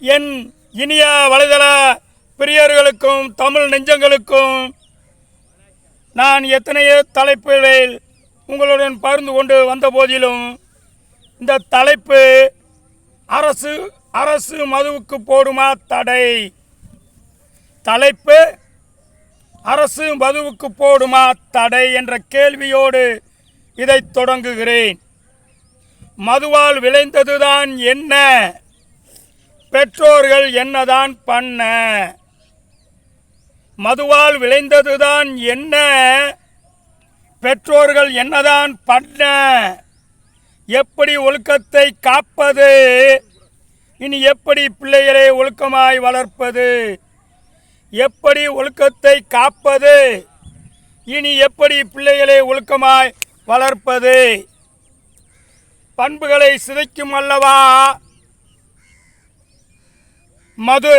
என் இனிய வலைதள பிரியர்களுக்கும் தமிழ் நெஞ்சங்களுக்கும் நான் எத்தனையோ தலைப்புகளில் உங்களுடன் பகிர்ந்து கொண்டு வந்த போதிலும் இந்த தலைப்பு அரசு அரசு மதுவுக்கு போடுமா தடை? தலைப்பு அரசு மதுவுக்கு போடுமா தடை என்ற கேள்வியோடு இதை தொடங்குகிறேன். மதுவால் விளைந்ததுதான் என்ன? பெற்றோர்கள் என்னதான் பண்ண? மதுவால் விளைந்ததுதான் என்ன? பெற்றோர்கள் என்னதான் பண்ண? எப்படி ஒழுக்கத்தை காப்பது? இனி எப்படி பிள்ளைகளை ஒழுக்கமாய் வளர்ப்பது? எப்படி ஒழுக்கத்தை காப்பது? இனி எப்படி பிள்ளைகளை ஒழுக்கமாய் வளர்ப்பது? பண்புகளை சிதைக்கும் அல்லவா? மது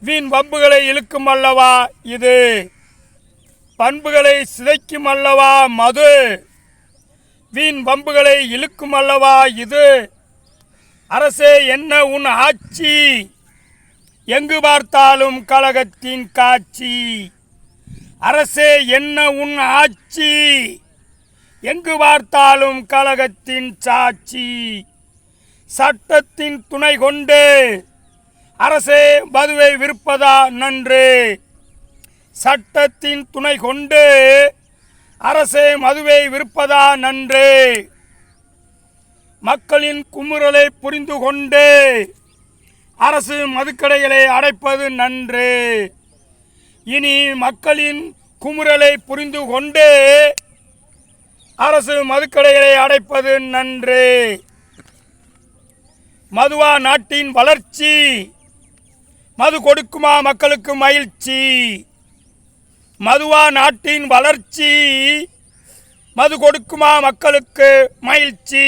வீண் வம்புகளை இழுக்கும் அல்லவா இது? பண்புகளை சிதைக்கும் அல்லவா மது? வீண் வம்புகளை இழுக்கும் அல்லவா இது? அரசே என்ன உன் ஆட்சி? எங்கு பார்த்தாலும் கழகத்தின் காட்சி. அரசே என்ன உன் ஆட்சி? எங்கு பார்த்தாலும் கழகத்தின் சாட்சி. சட்டத்தின் துணை கொண்டு அரசே மதுவை விற்பதா நன்று? சட்டத்தின் துணை கொண்டு அரசே மதுவை விற்பதா நன்று? மக்களின் குமுறலை புரிந்து கொண்டு அரசு மதுக்கடைகளை அடைப்பது நன்று. இனி மக்களின் குமுறலை புரிந்து கொண்டு அரசு மதுக்கடைகளை அடைப்பது நன்று. மதுவா நாட்டின் வளர்ச்சி மது கொடுக்குமா மக்களுக்கு மகிழ்ச்சி? மதுவா நாட்டின் வளர்ச்சி. மது கொடுக்குமா மக்களுக்கு மகிழ்ச்சி.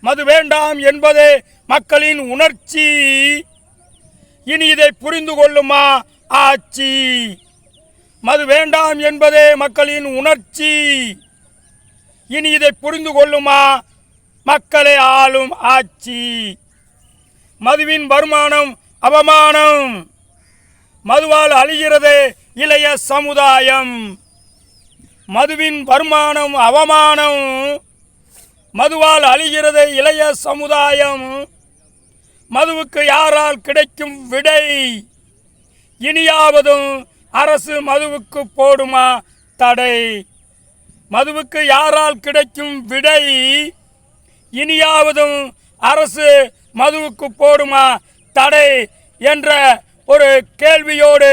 மது வேண்டாம் என்பதே மக்களின் உணர்ச்சி. இனி இதை புரிந்து கொள்ளுமா ஆட்சி? மது வேண்டாம் என்பதே மக்களின் உணர்ச்சி. இனி இதை புரிந்து கொள்ளுமா மக்களை ஆளும் ஆட்சி? மதுவின் வருமானம் அவமானம் மதுவால் அழிகிறது இளைய சமுதாயம். மதுவின் வருமானம் அவமானம். மதுவால் அழிகிறது இளைய சமுதாயம். மதுவுக்கு யாரால் கிடைக்கும் விடை? இனியாவதும் அரசு மதுவுக்கு போடுமா தடை? மதுவுக்கு யாரால் கிடைக்கும் விடை? இனியாவதும் அரசு மதுவுக்கு போடுமா தடை என்ற ஒரு கேள்வியோடு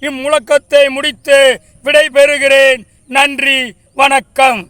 இம்முழக்கத்தை முடித்து விடைபெறுகிறேன். நன்றி வணக்கம்.